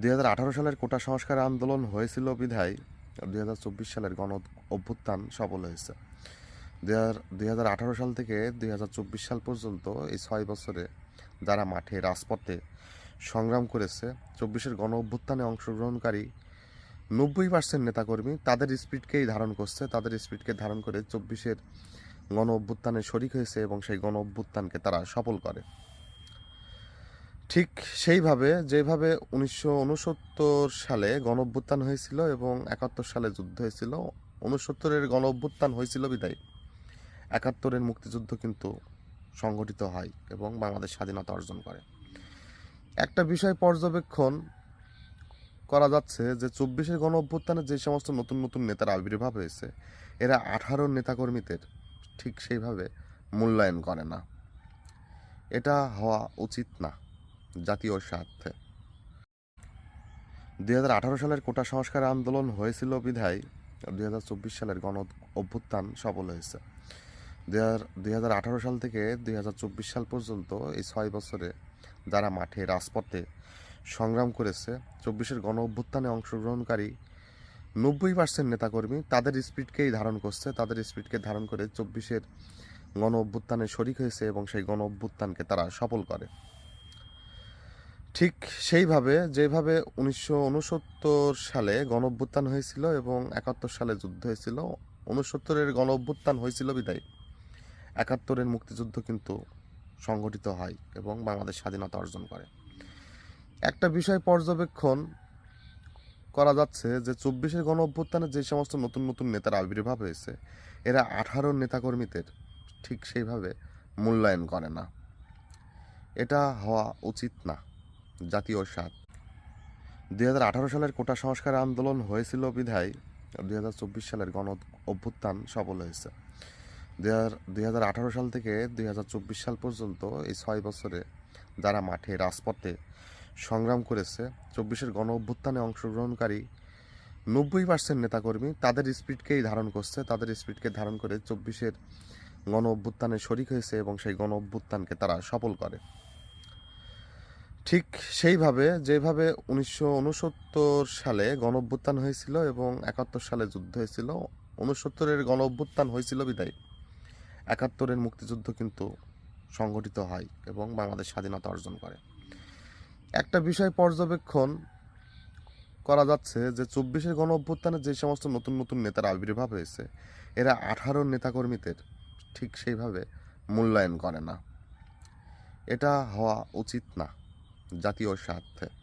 দুই হাজার আঠারো সালের কোটা সংস্কার আন্দোলন হয়েছিল বিধায় দুই হাজার চব্বিশ সালের গণ অভ্যুত্থান সফল হয়েছে। দুই সাল থেকে দুই হাজার চব্বিশ সাল পর্যন্ত এই ছয় বছরে যারা মাঠে, রাজপথে সংগ্রাম করেছে, চব্বিশের গণ অভ্যুত্থানে অংশগ্রহণকারী নব্বই পার্সেন্ট নেতাকর্মী, তাদের স্পিডকেই ধারণ করছে। তাদের স্পিডকে ধারণ করে চব্বিশের গণ অভ্যুত্থানে শরিক হয়েছে এবং সেই গণ অভ্যুত্থানকে তারা সফল করে। ঠিক সেইভাবে, যেভাবে উনিশশো উনসত্তর সালে গণ অভ্যুত্থান হয়েছিল এবং একাত্তর সালে যুদ্ধ হয়েছিল, উনসত্তরের গণ অভ্যুত্থান হয়েছিল বিদায়। একাত্তরের মুক্তিযুদ্ধ কিন্তু সংগঠিত হয় এবং বাংলাদেশ স্বাধীনতা অর্জন করে। একটা বিষয় পর্যবেক্ষণ করা যাচ্ছে যে চব্বিশের গণ অভ্যুত্থানে যে সমস্ত নতুন নতুন নেতার আবির্ভাব হয়েছে, এরা আঠারো নেতাকর্মীদের ঠিক সেইভাবে মূল্যায়ন করে না। এটা হওয়া উচিত না। জাতীয় স্বার্থে। দুই হাজার আঠারো সালের কোটা সংস্কার আন্দোলন হয়েছিল বিধায় দুই হাজার চব্বিশ সালের গণ অভ্যুত্থান সফল হয়েছে। দুই সাল থেকে দু হাজার চব্বিশ সাল পর্যন্ত এই ছয় বছরে যারা মাঠে রাজপথে সংগ্রাম করেছে, চব্বিশের গণ অভ্যুত্থানে অংশগ্রহণকারী নব্বই পার্সেন্ট নেতাকর্মী তাদের স্পিডকেই ধারণ করছে। তাদের স্পিডকে ধারণ করে চব্বিশের গণ অভ্যুত্থানে শরিক হয়েছে এবং সেই গণ অভ্যুত্থানকে তারা সফল করে। ঠিক সেইভাবে, যেভাবে উনিশশো উনসত্তর সালে গণ অভ্যুত্থান হয়েছিল এবং একাত্তর সালে যুদ্ধ হয়েছিল, উনসত্তরের গণ অভ্যুত্থান হয়েছিল বিদায়। একাত্তরের মুক্তিযুদ্ধ কিন্তু সংগঠিত হয় এবং বাংলাদেশ স্বাধীনতা অর্জন করে। একটা বিষয় পর্যবেক্ষণ করা যাচ্ছে যে, চব্বিশের গণ অভ্যুত্থানে যে সমস্ত নতুন নতুন নেতার আবির্ভাব হয়েছে, এরা আঠারো নেতাকর্মীদের ঠিক সেইভাবে মূল্যায়ন করে না। এটা হওয়া উচিত না। জাতীয় স্বাদ। দু হাজার আঠারো সালের কোটা সংস্কার আন্দোলন হয়েছিল বিধায় দুই হাজার চব্বিশ সালের গণ অভ্যুত্থান সফল হয়েছে। দুই হাজার আঠারো সাল থেকে দুই হাজার চব্বিশ সাল পর্যন্ত এই ছয় বছরে যারা মাঠে, রাজপথে সংগ্রাম করেছে, চব্বিশের গণ অভ্যুত্থানে অংশগ্রহণকারী নব্বই পার্সেন্ট নেতাকর্মী তাদের স্পিডকেই ধারণ করছে। তাদের স্পিডকে ধারণ করে চব্বিশের গণ অভ্যুত্থানে শরিক হয়েছে এবং সেই গণ অভ্যুত্থানকে তারা সফল করে। ঠিক সেইভাবে, যেভাবে উনিশশো উনসত্তর সালে গণ অভ্যুত্থান হয়েছিল এবং একাত্তর সালে যুদ্ধ হয়েছিল, উনসত্তরের গণ অভ্যুত্থান হয়েছিল বিদায়। একাত্তরের মুক্তিযুদ্ধ কিন্তু সংগঠিত হয় এবং বাংলাদেশ স্বাধীনতা অর্জন করে। একটা বিষয় পর্যবেক্ষণ করা যাচ্ছে যে, চব্বিশের গণ অভ্যুত্থানে যে সমস্ত নতুন নতুন নেতার আবির্ভাব হয়েছে, এরা আঠারো নেতাকর্মীদের ঠিক সেইভাবে মূল্যায়ন করে না। এটা হওয়া উচিত না। জাতীয় স্বার্থে।